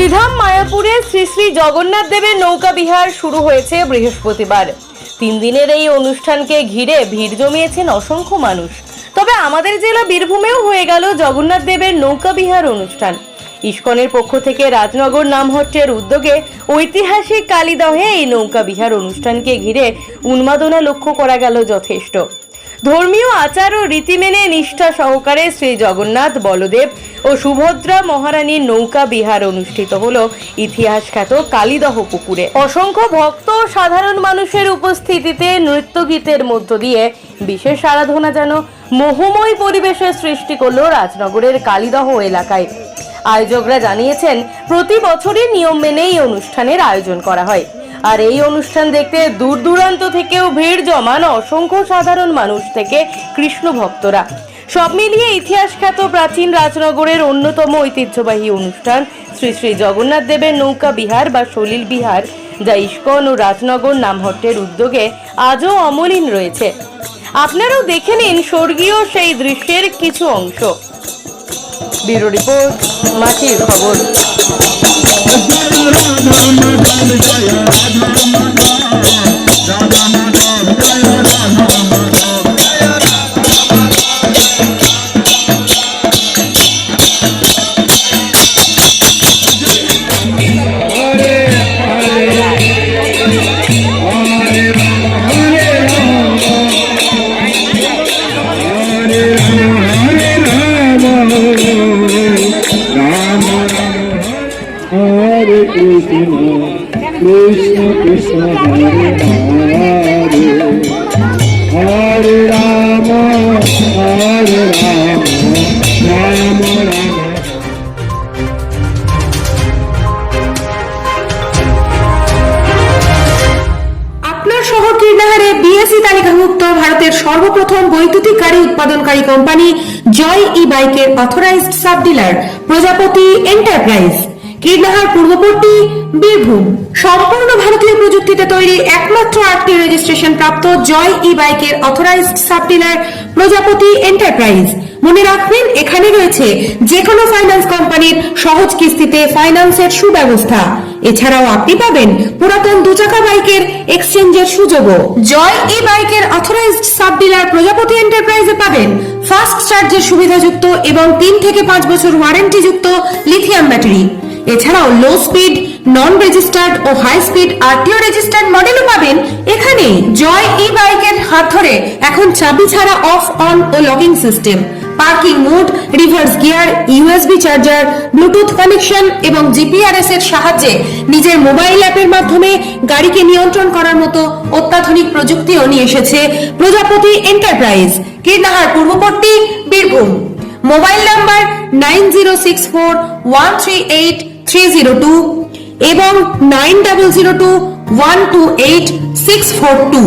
শ্রীধাম মায়াপুরে শ্রী শ্রী জগন্নাথ দেবের নৌকা বিহার শুরু হয়েছে বৃহস্পতিবার। তিন দিনের এই অনুষ্ঠানকে ঘিরে ভিড় জমিয়েছেন অসংখ্য মানুষ। তবে আমাদের জেলা বীরভূমেও হয়ে গেল জগন্নাথ দেবের নৌকা বিহার অনুষ্ঠান। ইস্কনের পক্ষ থেকে রাজনগর নামহট্টের উদ্যোগে ঐতিহাসিক কালীদহে এই নৌকা বিহার অনুষ্ঠানকে ঘিরে উন্মাদনা লক্ষ্য করা গেল যথেষ্ট। ধর্মীয় আচার ও রীতি মেনে নিষ্ঠা সহকারে শ্রী জগন্নাথ বলদেব ও সুভদ্রা মহারানীর নৌকা বিহার অনুষ্ঠিত হল ইতিহাস খ্যাত কালীদহ পুকুরে। অসংখ্য ভক্ত ও সাধারণ মানুষের উপস্থিতিতে নৃত্য গীতের মধ্য দিয়ে বিশেষ আরাধনা যেন মোহময় পরিবেশের সৃষ্টি করল রাজনগরের কালীদহ এলাকায়। আয়োজকরা জানিয়েছেন, প্রতি বছরই নিয়ম মেনে এই অনুষ্ঠানের আয়োজন করা হয়। আর এই অনুষ্ঠান দেখতে দূর দূরান্ত থেকেও ভিড় জমান অসংখ্য সাধারণ মানুষ থেকে কৃষ্ণ ভক্তরা। সব মিলিয়ে ইতিহাস খ্যাত প্রাচীন রাজনগরের অন্যতম ঐতিহ্যবাহী অনুষ্ঠান শ্রী শ্রী জগন্নাথ দেবের নৌকা বিহার বা সলিল বিহার, যা ইস্কন ও রাজনগর নামহট্টের উদ্যোগে আজও অমলিন রয়েছে। আপনারাও দেখে নিন স্বর্গীয় সেই দৃশ্যের কিছু অংশ। ব্যুরো রিপোর্ট মাটির খবর। Hare Hare Hare, Hare Rama, Hare Rama, Rama Rama. আপনার শহর কীর্ণাহারে বিএসসি তালিকাভুক্ত ভারতের সর্বপ্রথম বৈদ্যুতিক গাড়ি উৎপাদনকারী কোম্পানি জয় ই বাইকের authorized sub dealer Prajapati enterprise Kirnahar পূর্ববর্তী বীরভূম। সম্পূর্ণ ভারতীয় প্রযুক্তিতে তৈরি একমাত্র আটটি রেজিস্ট্রেশন প্রাপ্ত জয় ই বাইকের authorized sub dealer Prajapati enterprise মনে রাখবেন, এখানে রয়েছে যে কোনো ফাইন্যান্স কোম্পানির সহজ কিস্তিতে ফাইন্যান্সের সুব্যবস্থা। এছাড়াও আপনি পাবেন পুরাতন দুচাকা বাইকের এক্সচেঞ্জের সুযোগও। জয় ই বাইকের অথরাইজড সাব ডিলার প্রজাপতি এন্টারপ্রাইজে পাবেন ফাস্ট চার্জের সুবিধাযুক্ত এবং তিন থেকে পাঁচ বছর ওয়ারেন্টি যুক্ত লিথিয়াম ব্যাটারি এছাড়াও লো স্পিড নন রেজিস্টার্ড ও হাই স্পিড আরটিও রেজিস্টার্ড মডেলও পাবেন। এখানে জয় ই বাইকের হাত ধরে। এখন চাবি ছাড়া off on O logging system parking mode reverse gear USB charger bluetooth connection এবং জিপিআরএস এর সাহায্যে নিজের মোবাইল অ্যাপের মাধ্যমে গাড়িকে নিয়ন্ত্রণ করার মতো অত্যাধুনিক প্রযুক্তিও নিয়ে এসেছে প্রজাপতি এন্টারপ্রাইজ কীর্ণাহার পূর্ববর্তী Birbhum. Mobile number nine zero six four one three eight three zero two এবং nine double zero two one two eight six four two.